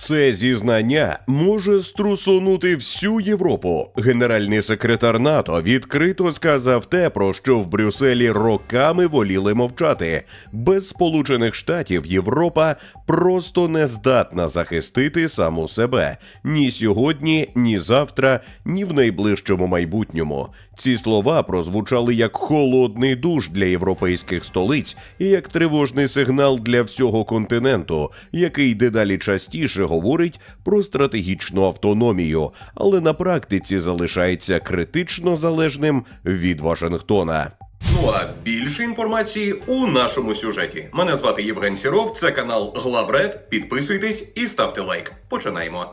Це зізнання може струсунути всю Європу. Генеральний секретар НАТО відкрито сказав те, про що в Брюсселі роками воліли мовчати. Без Сполучених Штатів Європа просто не здатна захистити саму себе ні сьогодні, ні завтра, ні в найближчому майбутньому. Ці слова прозвучали як холодний душ для європейських столиць і як тривожний сигнал для всього континенту, який дедалі частіше говорить про стратегічну автономію, але на практиці залишається критично залежним від Вашингтона. Ну а більше інформації у нашому сюжеті. Мене звати Євген Сіров, це канал Главред. Підписуйтесь і ставте лайк. Починаємо.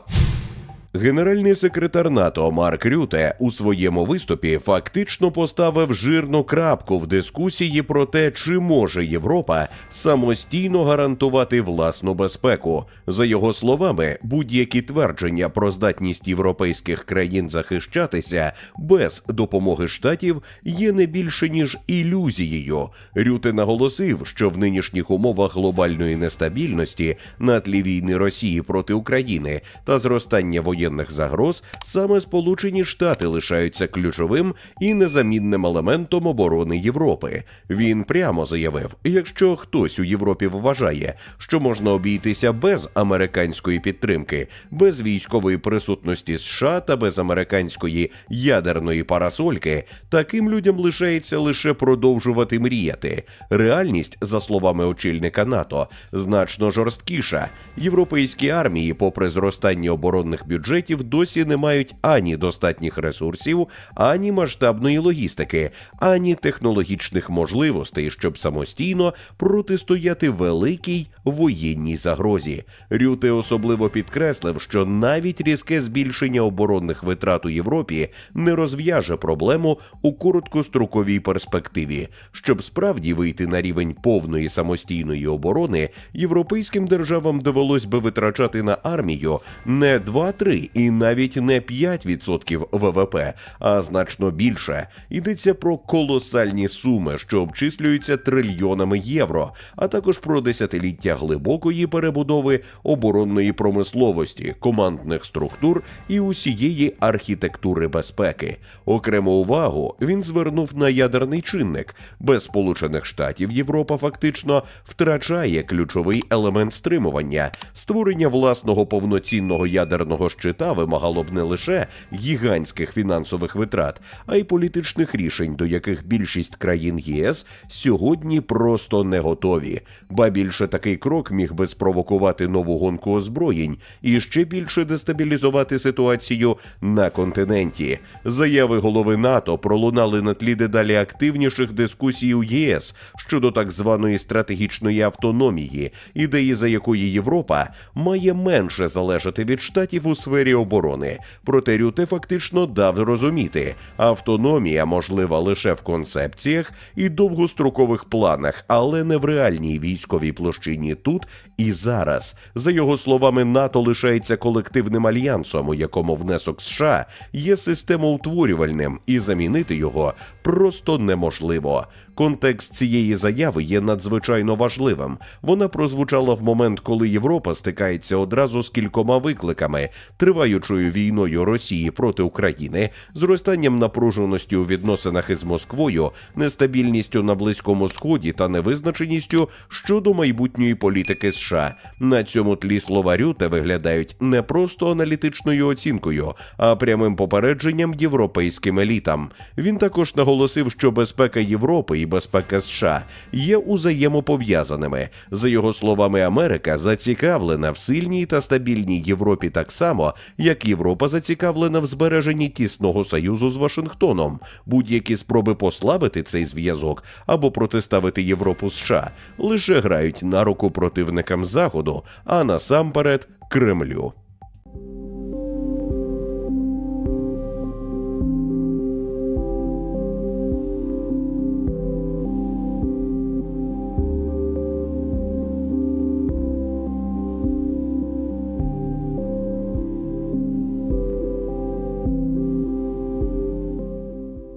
Генеральний секретар НАТО Марк Рюте у своєму виступі фактично поставив жирну крапку в дискусії про те, чи може Європа самостійно гарантувати власну безпеку. За його словами, будь-які твердження про здатність європейських країн захищатися без допомоги штатів є не більше ніж ілюзією. Рюте наголосив, що в нинішніх умовах глобальної нестабільності на тлі війни Росії проти України та зростання воєнних загроз саме Сполучені Штати лишаються ключовим і незамінним елементом оборони Європи. Він прямо заявив: якщо хтось у Європі вважає, що можна обійтися без американської підтримки, без військової присутності США та без американської ядерної парасольки, таким людям лишається лише продовжувати мріяти. Реальність, за словами очільника НАТО, значно жорсткіша. Європейські армії, попри зростання оборонних бюджетів, досі не мають ані достатніх ресурсів, ані масштабної логістики, ані технологічних можливостей, щоб самостійно протистояти великій воєнній загрозі. Рюте особливо підкреслив, що навіть різке збільшення оборонних витрат у Європі не розв'яже проблему у короткостроковій перспективі. Щоб справді вийти на рівень повної самостійної оборони, європейським державам довелось би витрачати на армію не 2-3 і навіть не 5% ВВП, а значно більше. Йдеться про колосальні суми, що обчислюються трильйонами євро, а також про десятиліття глибокої перебудови оборонної промисловості, командних структур і усієї архітектури безпеки. Окрему увагу він звернув на ядерний чинник. Без Сполучених Штатів Європа фактично втрачає ключовий елемент стримування. Створення власного повноцінного ядерного щита вимагало б не лише гігантських фінансових витрат, а й політичних рішень, до яких більшість країн ЄС сьогодні просто не готові. Ба більше такий крок міг би спровокувати нову гонку озброєнь і ще більше дестабілізувати ситуацію на континенті. Заяви голови НАТО пролунали на тлі дедалі активніших дискусій у ЄС щодо так званої стратегічної автономії, ідеї за якої Європа має менше залежати від штатів у сфері оборони. Проте Рюте фактично дав зрозуміти, автономія можлива лише в концепціях і довгострокових планах, але не в реальній військовій площині тут і зараз. За його словами, НАТО лишається колективним альянсом, у якому внесок США є системоутворювальним, і замінити його просто неможливо. Контекст цієї заяви є надзвичайно важливим. Вона прозвучала в момент, коли Європа стикається одразу з кількома викликами, триваючою війною Росії проти України, зростанням напруженості у відносинах із Москвою, нестабільністю на близькому сході та невизначеністю щодо майбутньої політики США. На цьому тлі слова Рюте виглядають не просто аналітичною оцінкою, а прямим попередженням європейським елітам. Він також наголосив, що безпека Європи і безпека США є узаємопов'язаними. За його словами, Америка зацікавлена в сильній та стабільній Європі так само, як Європа зацікавлена в збереженні тісного союзу з Вашингтоном. Будь-які спроби послабити цей зв'язок або протиставити Європу США лише грають на руку противникам Заходу, а насамперед Кремлю.